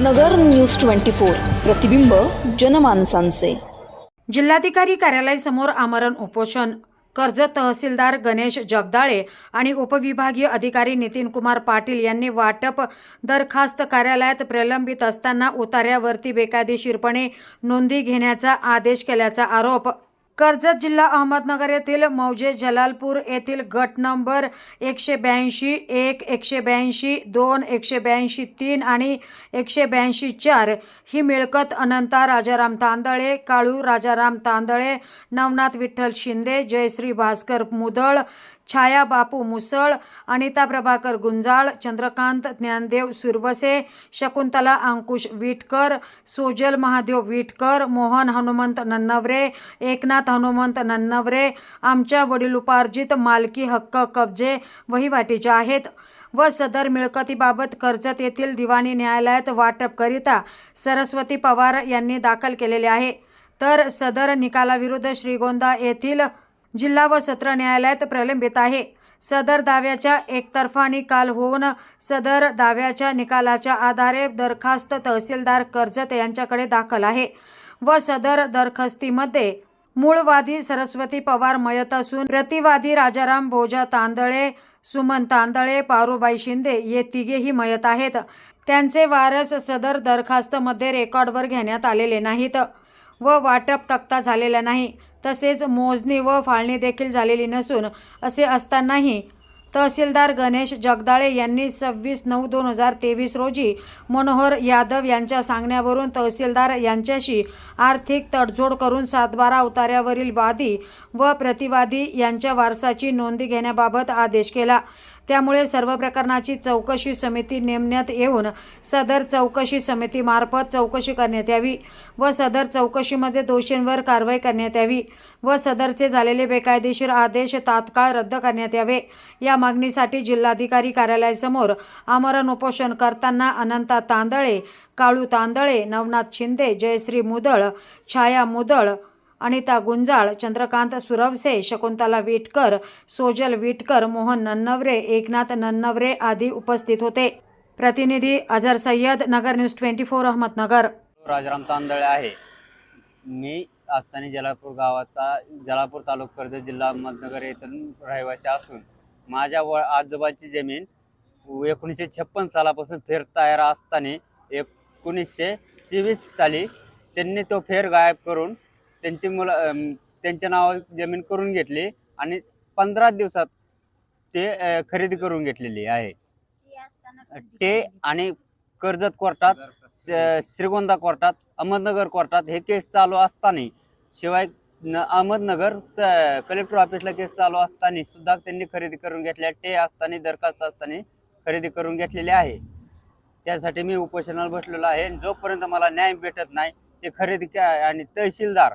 नगर news twenty four प्रतिबिंब जनमानसांचे. जिल्हाधिकारी कार्यालयासमोर आमरण उपोषण. कर्जत तहसीलदार गणेश जगदाळे आणि उपविभागीय अधिकारी नितीन कुमार पाटील यांनी वाटप दरखास्त कार्यालयात प्रलंबित असताना उतार्यावरती बेकायदेशीरपणे नोंदी घेण्याचा आदेश केल्याचा आरोप कर्जत जिल्हा अहमदनगर येथील मौजे जलालपूर येथील गट नंबर एकशे ब्याऐंशी एक एकशे ब्याऐंशी दोन एकशे ब्याऐंशी तीन आणि एकशे ब्याऐंशी चार ही मिळकत अनंता राजाराम तांदळे काळू राजाराम तांदळे नवनाथ विठ्ठल शिंदे जयश्री भास्कर मुदळ छाया बापू मुसळ अनिता प्रभाकर गुंजाळ चंद्रकांत ज्ञानदेव सुरवसे शकुंतला अंकुश विटकर सोजल महादेव विटकर मोहन हनुमंत नन्नवरे एकनाथ हनुमंत नन्नवरे आमच्या वडिलोपार्जित मालकी हक्क कब्जे वहिवाटीचे आहेत व सदर मिळकतीबाबत कर्जत येथील दिवाणी न्यायालयात वाटपकरिता सरस्वती पवार यांनी दाखल केलेले आहे. तर सदर निकालाविरुद्ध श्रीगोंदा येथील जिल्हा व सत्र न्यायालयात प्रलंबित आहे. सदर दाव्याच्या एकतर्फा निकाल होऊन सदर दाव्याच्या निकालाच्या आधारे दरखास्त तहसीलदार कर्जत यांच्याकडे दाखल आहे व सदर दरखास्तीमध्ये मूळवादी सरस्वती पवार मयत असून प्रतिवादी राजाराम भोजा तांदळे सुमन तांदळे पारुबाई शिंदे ये तिघेही मयत आहेत. त्यांचे वारस सदर दरखास्तमध्ये रेकॉर्डवर घेण्यात आलेले नाहीत व वाटप तक्ता झालेला नाही. तसेच मोजणी व फाळणी देखील झालेली नसून असे असतानाही तहसीलदार गणेश जगदाळे यांनी सव्वीस नऊ दोन हजार तेवीस रोजी मनोहर यादव यांच्या सांगण्यावरून तहसीलदार यांच्याशी आर्थिक तडजोड करून सातबारा उतार्यावरील वादी व प्रतिवादी यांच्या वारसाची नोंदी घेण्याबाबत आदेश केला. त्यामुळे सर्व प्रकरणाची चौकशी समिती नेमण्यात येऊन सदर चौकशी समितीमार्फत चौकशी करण्यात यावी व सदर चौकशीमध्ये दोषींवर कारवाई करण्यात यावी व सदरचे झालेले बेकायदेशीर आदेश तात्काळ रद्द करण्यात यावे. या मागणीसाठी जिल्हाधिकारी कार्यालयासमोर आमरण उपोषण करताना अनंता तांदळे काळू तांदळे नवनाथ शिंदे जयश्री मुदळ छाया मुदळ अनिता गुंजाळ चंद्रकांत सुरवसे शकुंतला विटकर सोजल विटकर मोहन नन्नवरे एकनाथ नन्नवरे आदी उपस्थित होते. प्रतिनिधी Ajar Sayyad Nagar news twenty four Ahmednagar. Rajaram Tandale आहे. मी आस्थानी जलापूर गावाचा जलापूर तालुका कर्जत जिल्हा अहमदनगर येथून रहिवासी असून माझ्या व आजोबाची जमीन एकोणीसशे छप्पन सालापासून फेर तयार असताना एकोणीसशे चोवीस साली त्यांनी तो फेर गायब करून त्यांची मुलं अं, त्यांच्या नावावर जमीन करून घेतली आणि पंधरा दिवसात ते अं, खरेदी करून घेतलेली आहे. ते आणि कर्जत कोर्टात श- श्रीगोंदा कोर्टात अहमदनगर कोर्टात हे केस चालू असताना शिवाय न अहमदनगर त- कलेक्टर ऑफिसला केस चालू असताना सुद्धा त्यांनी खरेदी करून घेतल्या. ते असताना दरखास्त असताना खरेदी करून घेतलेली आहे. त्यासाठी मी उपोषणाला बसलेलो आहे. आणि जोपर्यंत मला न्याय भेटत नाही ते खरेदी काय आणि तहसीलदार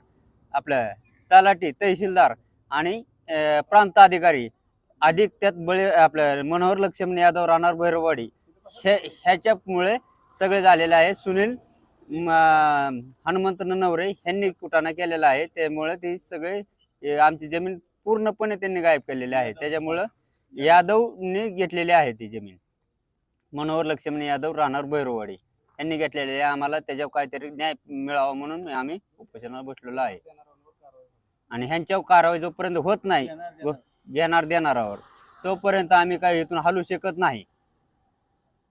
आपलं तलाठी तहसीलदार आणि प्रांत अधिकारी अधिक त्यात बळी आपलं मनोहर लक्ष्मण यादव राहणार भैरवाडी ह्या ह्याच्यामुळे सगळे झालेले आहे. सुनील हनुमंत नवरे ह्यांनी कुटाणा केलेला आहे. त्यामुळे ती सगळे आमची जमीन पूर्णपणे त्यांनी गायब केलेली आहे. त्याच्यामुळं यादवने घेतलेली आहे ती जमीन. मनोहर लक्ष्मण यादव राहणार भैरवाडी यांनी घेतलेले आहे. आम्हाला त्याच्यावर काहीतरी न्याय मिळावा म्हणून आम्ही उपोषणाला बसलेलो आहे. आणि ह्यांच्यावर कारवाई जोपर्यंत होत नाही घेणार देणारावर तोपर्यंत आम्ही काही इथून हलू शकत नाही.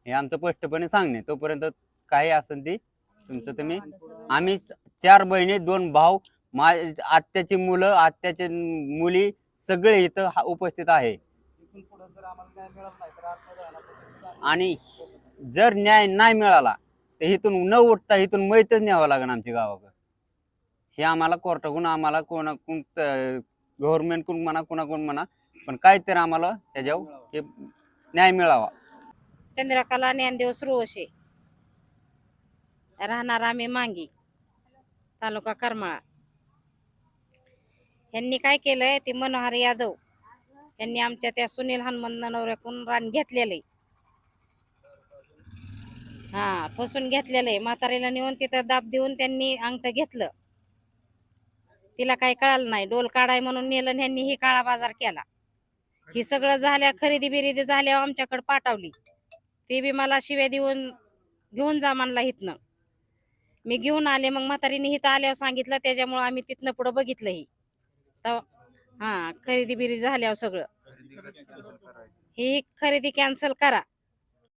हे आमचं स्पष्टपणे सांगणे तोपर्यंत काही असेल ती तुमचं तुम्ही आम्ही चार बहिणी दोन भाऊ मा आत्याची मुलं आत्याचे मुली सगळे इथं उपस्थित आहे. आणि जर न्याय नाही मिळाला तर इथून न उठता इथून मैतच न्यावं लागेल आमच्या गावाकडं. हे आम्हाला कोर्टाकडून आम्हाला कोणा कोण गव्हर्नमेंटकडून म्हणा कोणाकडून म्हणा पण काहीतरी आम्हाला त्याच्यावर हे न्याय मिळावा. चंद्रकला ज्ञानदेव सुरवशे राहणार आम्ही मांगी तालुका करमाळा. यांनी काय केलंय ते मनोहर यादव. यांनी आमच्या त्या सुनील हनुमंत नवऱ्याकडून रान घेतलेलं. आहे हा फसून घेतलेलं आहे. म्हातारीला नेऊन तिथं दाब देऊन त्यांनी अंगठं घेतलं. तिला काही कळालं नाही. डोल काढाय म्हणून नेलं ह्यांनी ही काळा बाजार केला. ही सगळं झाल्या खरेदी बिरेदी झाल्या आमच्याकडे पाठवली. ती बी मला शिव्या देऊन घेऊन जा म्हणला हिथनं मी घेऊन आले मग म्हातारीने हिथं आल्यावर सांगितलं त्याच्यामुळं आम्ही तिथनं पुढं बघितलं ही. तर हा खरेदी बिरेदी झाल्यावर सगळं. ही खरेदी कॅन्सल करा.